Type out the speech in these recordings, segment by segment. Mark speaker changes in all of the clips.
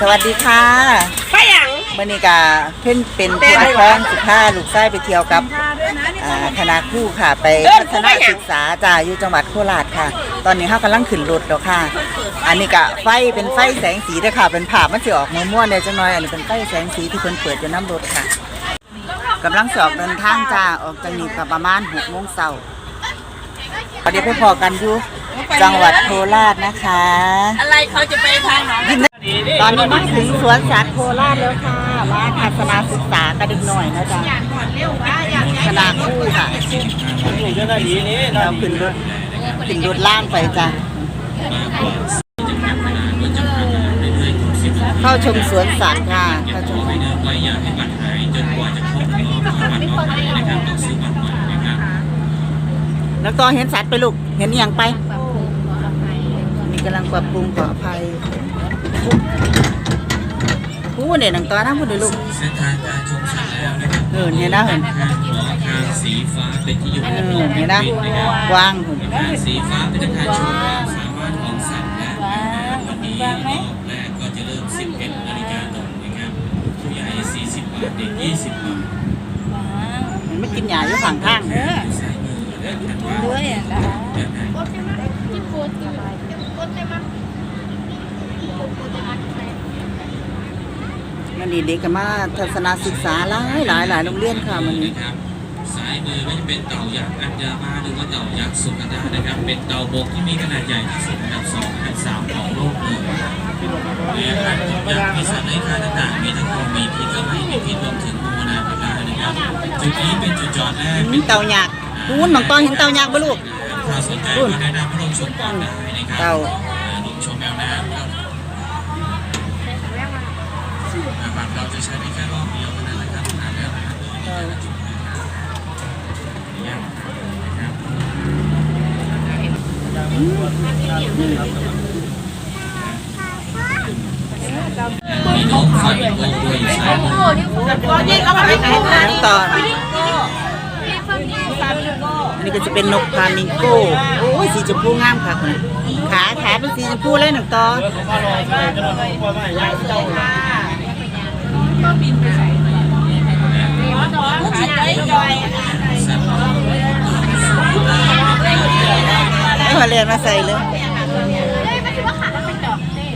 Speaker 1: สวัสดีค่ะ
Speaker 2: ไปหยัง
Speaker 1: เมื่อนี้กาเพิ่นเป็นผู้อัดคล้องสิบห้าลูกไส้ไปเที่ยวกับอ่าคณะครู่ค่ะ ไปทัศนศึกษาจ่าอยู่จังหวัดโคราชค่ะ ตอนนี้เขากำลังขึ้นรถแล้วค่ะ อันนี้กะไฟเป็นไฟแสงสีเด้อค่ะ เป็นภาพมันสิออกม่วๆเนี่ยจังน้อย อันนี้เป็นไฟแสงสีที่เพิ่นเปิดอยู่น้ำรถค่ะกำลังสออกเดินทางจ้าออกจากนี้ก็ประมาณหกโมงเช้าเดี๋ยวไปพอกันอยู่จังหวัดโคราชนะคะ
Speaker 2: อะไรเขาจะไปทางหนอง
Speaker 1: ตอนนี้มาถึงสวนสัตว์โคราชแล้วค่ะมาทัศนศึกษากันอีกหน่อยนะจ๊ะคณะคู่ค่ะเราขึ้นรถขึ้นรถล่างไปจ้ะเข้าชมสวนสัตว์ค่ะเข้าชมแล้วก็เห็นสัตว์ไปลูกเห็นอหย่างไปนี่กำลังปรับปรุงปลอดภัย ผู้เนี่ยหนังตอนนะพูดเลยลูก
Speaker 3: เส้นทางการชมสัตว์แล้วนะครับ
Speaker 1: เออเนี่ยนะเห็น
Speaker 3: ทางหมอทางสีฟ้าเป็นที่อยู่
Speaker 1: เออเนี่ยนะกวางหุ่น
Speaker 3: ทางสีฟ้าเป็นทางชมความสามารถของสัตว์และวันนี้รอบแรกก็จะเริ่ม 11นาฬิกาตรงนะครับผู้ใหญ่ 40 บาทเด็ก 20 บาท
Speaker 1: มันไม่กินหญ้าอยู่ฝั่งข้าง
Speaker 3: สายมือนะครับว่า
Speaker 2: ด้วยอะ
Speaker 1: มันดีเด็กกันมาทัศนศึกษาหลายหลายหลายโรงเรียนค่ะมันนี้
Speaker 3: นะครับสายมือไม่จะเป็นเต่ายักษ์อัญญามาหรือว่าเต่ายักษ์สุกนานะครับ เป็นเต่าบกที่มีขนาดใหญ่ที่สุดอันดับ2อันดับ3ของโลกเลยและอาหารของยักษ์มีสัตว์เลื้อยคลานต่างๆมีทั้งตัวมีพิษและไม่มีพิษรวมถึงงูนาปลานะครับจุดนี้เป็นจุดจอดแรก
Speaker 1: มีเต่าหยากพูนบางตอนเห็นเต่าหยากปะลูก
Speaker 3: ถ้าสนใจก็แนะนำให้ลงชมก่อนได้นะครับ
Speaker 1: เต่า
Speaker 3: ลงชมแมวน้ำครับบัตรเราจะใช้ได้แค่รอบเดียวเท่านั้นแหละครับอ่านแล้วนะครับแต่ละจุดนะครับยังนะครับ มีนกไฟโกด้วยสายมือ
Speaker 2: ตอนนี้เขาไปไหนมา
Speaker 1: น้องตอนอันนี้ก็จะเป็นนกพามิงโก้โอ้ยสีชมพูงามค่ะคุณขาขาเป็นสีชมพูเลยหนังตอ
Speaker 2: ลู
Speaker 1: เรียนมาใส่เลย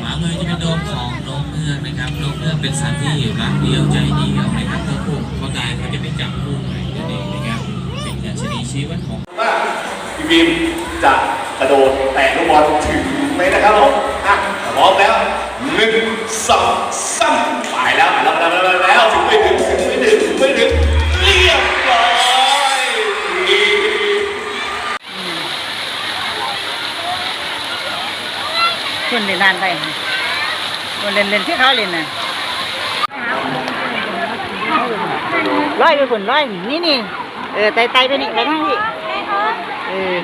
Speaker 3: หมาเลยจะเป็นโดมของนกเงือกนะครับนกเงือกเป็นสัตว์ที่รักเดียวใจเดียวนะครับถ้าคู่เขาตายเขาจะไปจับคู่ใหม่นั่นเองนะครับเป็นดัชนีชี้วัดของ
Speaker 4: ว่าพี่บีมจะกระโดดแตะลูกบอลถึงไหมนะครับผมอะพร้อมแล้วหนึ่งสองสามไปแล้วไปแล้วไปแล้วไปแล้วแล้วถึงไม่ถึงถึงไม่ถึง
Speaker 1: คุณเล่นนานไปคนเล่นเล่นที่เขาเล่นน่ะร้อยไปคุณร้อยนี่นี่เออไต่ไต่ไปนี่ไปทางนี้เออ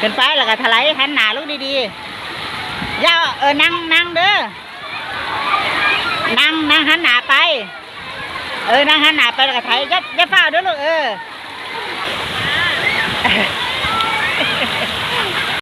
Speaker 1: ขึ้นไปแล้วก็ถลายหันหน้าลูกดีๆย่าเออนั่งนั่งเด้อนั่งนั่งหันหน้าไป เออนั่งหันหน้าไปแล้วก็ถลายยัดยัดเฝ้าเด้อลูกเออ